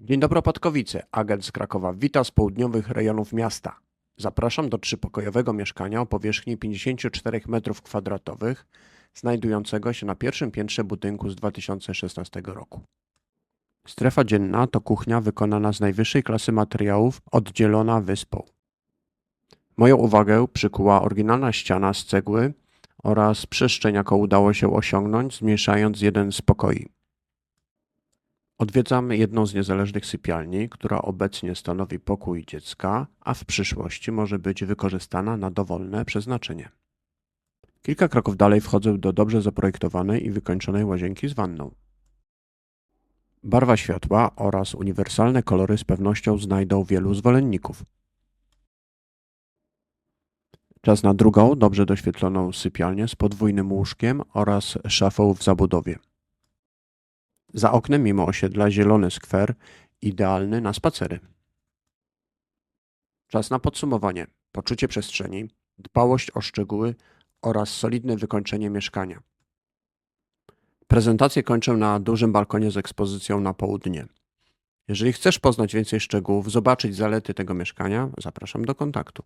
Dzień dobry Podkowice, agent z Krakowa. Witam z południowych rejonów miasta. Zapraszam do trzypokojowego mieszkania o powierzchni 54 m2, znajdującego się na pierwszym piętrze budynku z 2016 roku. Strefa dzienna to kuchnia wykonana z najwyższej klasy materiałów, oddzielona wyspą. Moją uwagę przykuła oryginalna ściana z cegły oraz przestrzeń, jaką udało się osiągnąć, zmniejszając jeden z pokoi. Odwiedzamy jedną z niezależnych sypialni, która obecnie stanowi pokój dziecka, a w przyszłości może być wykorzystana na dowolne przeznaczenie. Kilka kroków dalej wchodzę do dobrze zaprojektowanej i wykończonej łazienki z wanną. Barwa światła oraz uniwersalne kolory z pewnością znajdą wielu zwolenników. Czas na drugą, dobrze doświetloną sypialnię z podwójnym łóżkiem oraz szafą w zabudowie. Za oknem mimo osiedla zielony skwer, idealny na spacery. Czas na podsumowanie. Poczucie przestrzeni, dbałość o szczegóły oraz solidne wykończenie mieszkania. Prezentację kończę na dużym balkonie z ekspozycją na południe. Jeżeli chcesz poznać więcej szczegółów, zobaczyć zalety tego mieszkania, zapraszam do kontaktu.